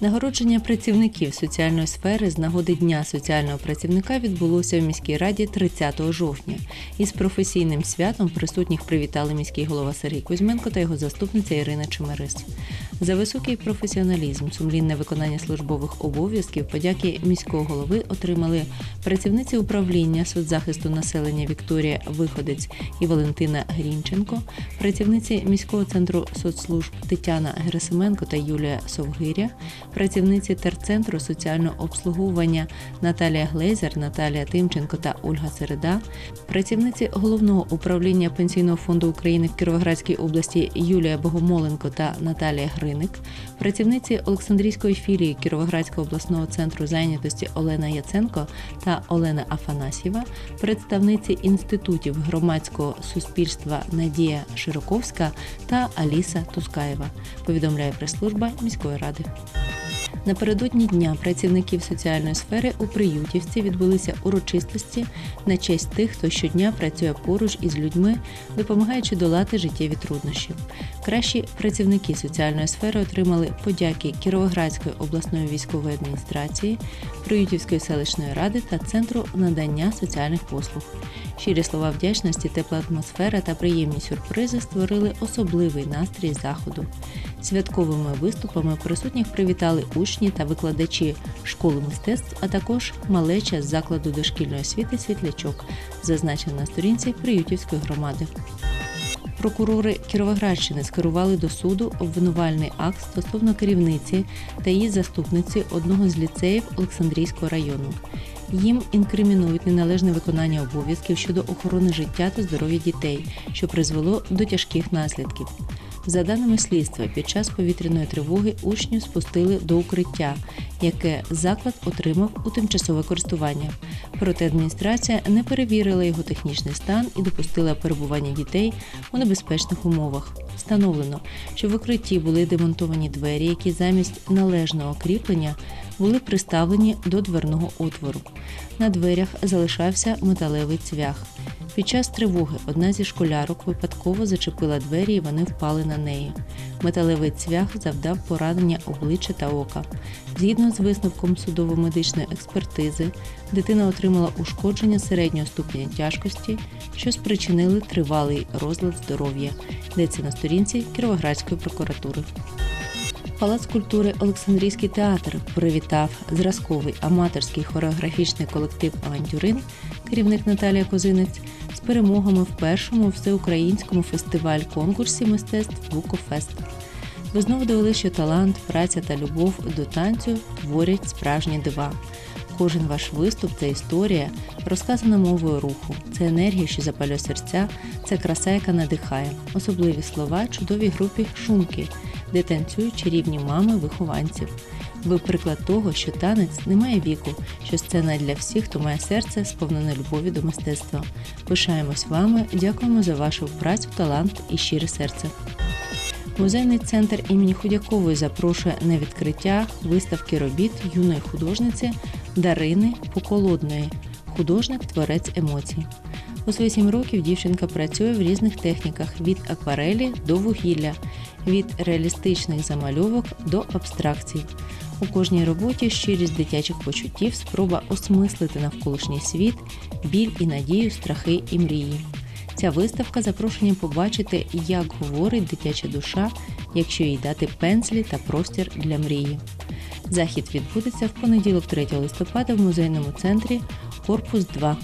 Нагородження працівників соціальної сфери з нагоди Дня соціального працівника відбулося в міській раді 30 жовтня. Із професійним святом присутніх привітали міський голова Сергій Кузьменко та його заступниця Ірина Чемерис. За високий професіоналізм, сумлінне виконання службових обов'язків, подяки міського голови отримали працівниці управління соцзахисту населення Вікторія Виходець і Валентина Грінченко, працівниці міського центру соцслужб Тетяна Герасименко та Юлія Совгиря, працівниці терцентру соціального обслуговування Наталія Глейзер, Наталія Тимченко та Ольга Середа, працівниці головного управління Пенсійного фонду України в Кіровоградській області Юлія Богомоленко та Наталія Гриник, працівниці Олександрійської філії Кіровоградського обласного центру зайнятості Олена Яценко та Олена Афанасьєва, представниці інститутів громадського суспільства Надія Широковська та Аліса Тускаєва, повідомляє прес-служба міської ради. Напередодні дня працівників соціальної сфери у Приютівці відбулися урочистості на честь тих, хто щодня працює поруч із людьми, допомагаючи долати життєві труднощі. Кращі працівники соціальної сфери отримали подяки Кіровоградської обласної військової адміністрації, Приютівської селищної ради та центру надання соціальних послуг. Щирі слова вдячності, тепла атмосфера та приємні сюрпризи створили особливий настрій заходу. Святковими виступами присутніх привітали учні та викладачі школи мистецтв, а також малеча з закладу дошкільної освіти Світлячок, зазначено на сторінці Приютівської громади. Прокурори Кіровоградщини скерували до суду обвинувальний акт стосовно керівниці та її заступниці одного з ліцеїв Олександрійського району. Їм інкримінують неналежне виконання обов'язків щодо охорони життя та здоров'я дітей, що призвело до тяжких наслідків. За даними слідства, під час повітряної тривоги учнів спустили до укриття, яке заклад отримав у тимчасове користування. Проте адміністрація не перевірила його технічний стан і допустила перебування дітей у небезпечних умовах. Встановлено, що в укритті були демонтовані двері, які замість належного кріплення були приставлені до дверного отвору. На дверях залишався металевий цвях. Під час тривоги одна зі школярок випадково зачепила двері і вони впали на неї. Металевий цвях завдав поранення обличчя та ока. Згідно з висновком судово-медичної експертизи, дитина отримала ушкодження середнього ступеня тяжкості, що спричинили тривалий розлад здоров'я. Йдеться на сторінці Кіровоградської прокуратури. Палац культури Олександрійський театр привітав зразковий аматорський хореографічний колектив Авантюрин, керівник Наталія Козинець, з перемогами в першому всеукраїнському фестиваль-конкурсі мистецтв Букофест. Ви знову довели, що талант, праця та любов до танцю творять справжні дива. Кожен ваш виступ це історія, розказана мовою руху, це енергія, що запалює серця, це краса, яка надихає. Особливі слова чудовій групі шумки, де танцюють чарівні мами вихованців. Ви приклад того, що танець не має віку, що сцена для всіх, хто має серце, сповнене любові до мистецтва. Пишаємось вами, дякуємо за вашу працю, талант і щире серце. Музейний центр імені Худякової запрошує на відкриття виставки робіт юної художниці Дарини Поколодної, художник творець емоцій. У свої сім років дівчинка працює в різних техніках від акварелі до вугілля, від реалістичних замальовок до абстракцій. У кожній роботі щирість дитячих почуттів, спроба осмислити навколишній світ, біль і надію, страхи і мрії. Ця виставка запрошення побачити, як говорить дитяча душа, якщо їй дати пензлі та простір для мрії. Захід відбудеться в понеділок 3 листопада в музейному центрі Корпус 2.